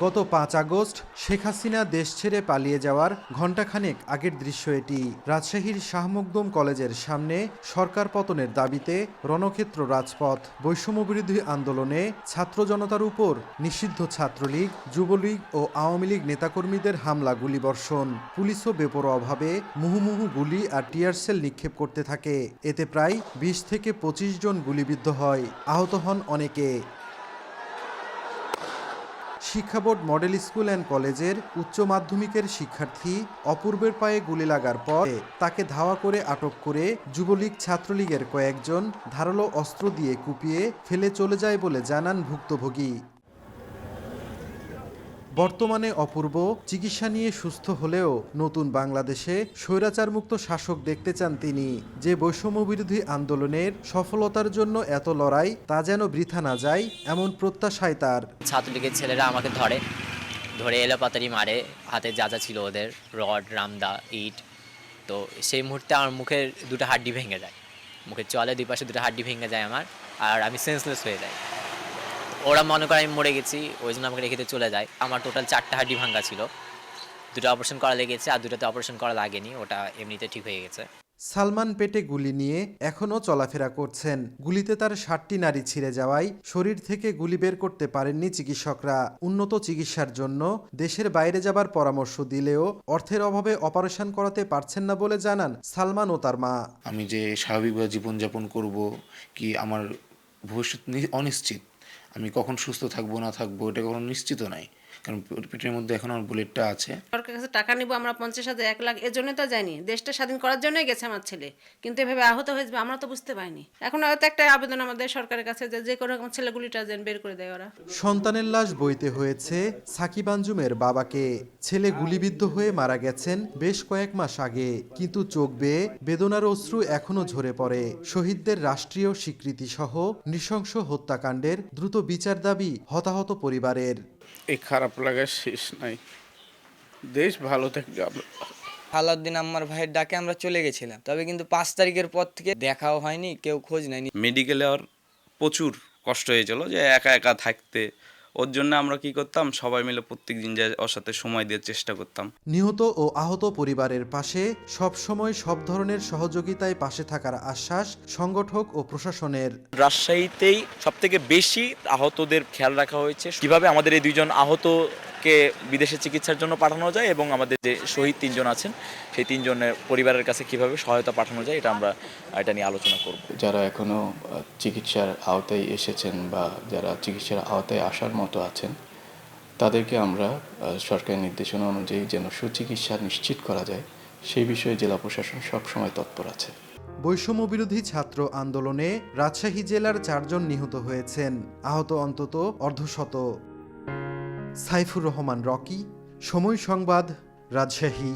গত পাঁচ আগস্ট শেখ হাসিনা দেশ ছেড়ে পালিয়ে যাওয়ার ঘণ্টাখানেক আগের দৃশ্য এটি। রাজশাহীর শাহমকদুম কলেজের সামনে সরকার পতনের দাবিতে রণক্ষেত্র রাজপথ। বৈষম্যবিরোধী আন্দোলনে ছাত্র জনতার উপর নিষিদ্ধ ছাত্রলীগ, যুবলীগ ও আওয়ামী লীগ নেতাকর্মীদের হামলা, গুলিবর্ষণ। পুলিশও বেপরোয়াভাবে মুহুমুহু গুলি আর টিয়ার সেল নিক্ষেপ করতে থাকে। এতে প্রায় বিশ থেকে পঁচিশ জন গুলিবিদ্ধ হয়। আহত হন অনেকে। শিক্ষা বোর্ড মডেল স্কুল অ্যান্ড কলেজের উচ্চ মাধ্যমিকের শিক্ষার্থী অপূর্বের পায়ে গুলি লাগার পর তাকে ধাওয়া করে আটক করে যুবলীগ ছাত্রলীগের কয়েকজন ধারালো অস্ত্র দিয়ে কুপিয়ে ফেলে চলে যায় বলে জানান ভুক্তভোগী। বর্তমানে অপূর্ব চিকিৎসা নিয়ে সুস্থ হলেও নতুন বাংলাদেশে স্বৈরাচারমুক্ত শাসক দেখতে চান তিনি। যে বৈষম্য বিরোধী আন্দোলনের সফলতার জন্য এত লড়াই, তা যেন বৃথা না যায়, এমন প্রত্যাশায় তার। ছাত্রলীগের ছেলেরা আমাকে ধরে ধরে এলোপাতারি মারে, হাতে যা যা ছিল ওদের, রড, রামদা, ইট, তো সেই মুহূর্তে আমার মুখের দুটো হাড্ডি ভেঙে যায়। মুখের চলে দুই পাশে দুটো হাড্ডি ভেঙে যায় আমার, আর আমি সেন্সলেস হয়ে যাই। ওরা মনে করে আমি মরে গেছি ওই জন্য আমাকে রেখে দিয়ে চলে যায়। আমার টোটাল চারটা হাড্ডি ভাঙ্গা ছিল। দুটো অপারেশন করা লেগেছে আর দুটোতে অপারেশন করা লাগেনি ওটা এমনিতে ঠিক হয়ে গেছে। সালমান পেটে গুলি নিয়ে এখনও চলাফেরা করছেন। গুলিতে তার ষাটটি নারী ছিঁড়ে যাওয়ায় শরীর থেকে গুলি বের করতে পারেননি চিকিৎসকরা। উন্নত চিকিৎসার জন্য দেশের বাইরে যাবার পরামর্শ দিলেও অর্থের অভাবে অপারেশন করাতে পারছেন না বলে জানান সালমান ও তার মা। আমি যে স্বাভাবিকভাবে জীবনযাপন করব কি আমার ভবিষ্যৎ নি- অনিশ্চিত? আমি কখন সুস্থ থাকব না থাকব এটা কখনো নিশ্চিত নাই কারণ পেটের মধ্যে এখন আমার বুলেটটা আছে। সরকারের কাছে টাকা নিব আমরা পঞ্চাশ হাজার এক লাখ এর জন্য তো যাইনি। দেশটা স্বাধীন করার জন্যই গেছে আমার ছেলে। কিন্তু এভাবে আহত হয়ে যাবে আমরা তো বুঝতে পারিনি। এখন হয়তো একটা আবেদন আমাদের সরকারের কাছে যে যে কোনো রকম ছেলেগুলিটা যেন বের করে দেয় ওরা। সন্তানের লাশ বইতে হয়েছে সাকিব আঞ্জুমের বাবাকে। ছেলে গুলিবিদ্ধ হয়ে মারা গেছেন বেশ কয়েক মাস আগে কিন্তু চোখ বেয়ে বেদনার অশ্রু এখনও ঝরে পড়ে। শহীদদের রাষ্ট্রীয় স্বীকৃতি সহ নৃশংস হত্যাকাণ্ডের দ্রুত বিচার দাবি হতাহত পরিবারের। এই খারাপ লাগার শেষ নাই। দেশ ভালো থাকবে আমরা আলাউদ্দিন আমার ভাইয়ের ডাকে আমরা চলে গেছিলাম। তবে কিন্তু পাঁচ তারিখের পর থেকে দেখাও হয়নি কেউ খোঁজ নেয়নি। মেডিকেলে ওর প্রচুর কষ্ট হয়েছিল যে একা একা থাকতে ওর জন্য আমরা কি করতাম? সবাই মিলে প্রত্যেক দিন যা ওর সাথে সময় দেওয়ার চেষ্টা করতাম। নিহত ও আহত পরিবারের পাশে সবসময় সব ধরনের সহযোগিতায় পাশে থাকার আশ্বাস সংগঠক ও প্রশাসনের। রাজশাহীতেই সবথেকে বেশি আহতদের খেয়াল রাখা হয়েছে। কীভাবে আমাদের এই দুইজন আহতকে বিদেশে চিকিৎসার জন্য পাঠানো যায় এবং আমাদের যে শহীদ তিনজন আছেন সেই তিনজনের পরিবারের কাছে কীভাবে সহায়তা পাঠানো যায় এটা আমরা এটা নিয়ে আলোচনা করব। যারা এখনও চিকিৎসার আওতায় এসেছেন বা যারা চিকিৎসার আওতায় আসার মতো আছেন তাদেরকে আমরা সরকারি নির্দেশনা অনুযায়ী যেন সুচিকিৎসা নিশ্চিত করা যায় সেই বিষয়ে জেলা প্রশাসন সবসময় তৎপর আছে। বৈষম্য বিরোধী ছাত্র আন্দোলনে রাজশাহী জেলার চারজন নিহত হয়েছেন। আহত অন্তত অর্ধশত। সাইফুর রহমান রকি সময় সংবাদ রাজশাহী।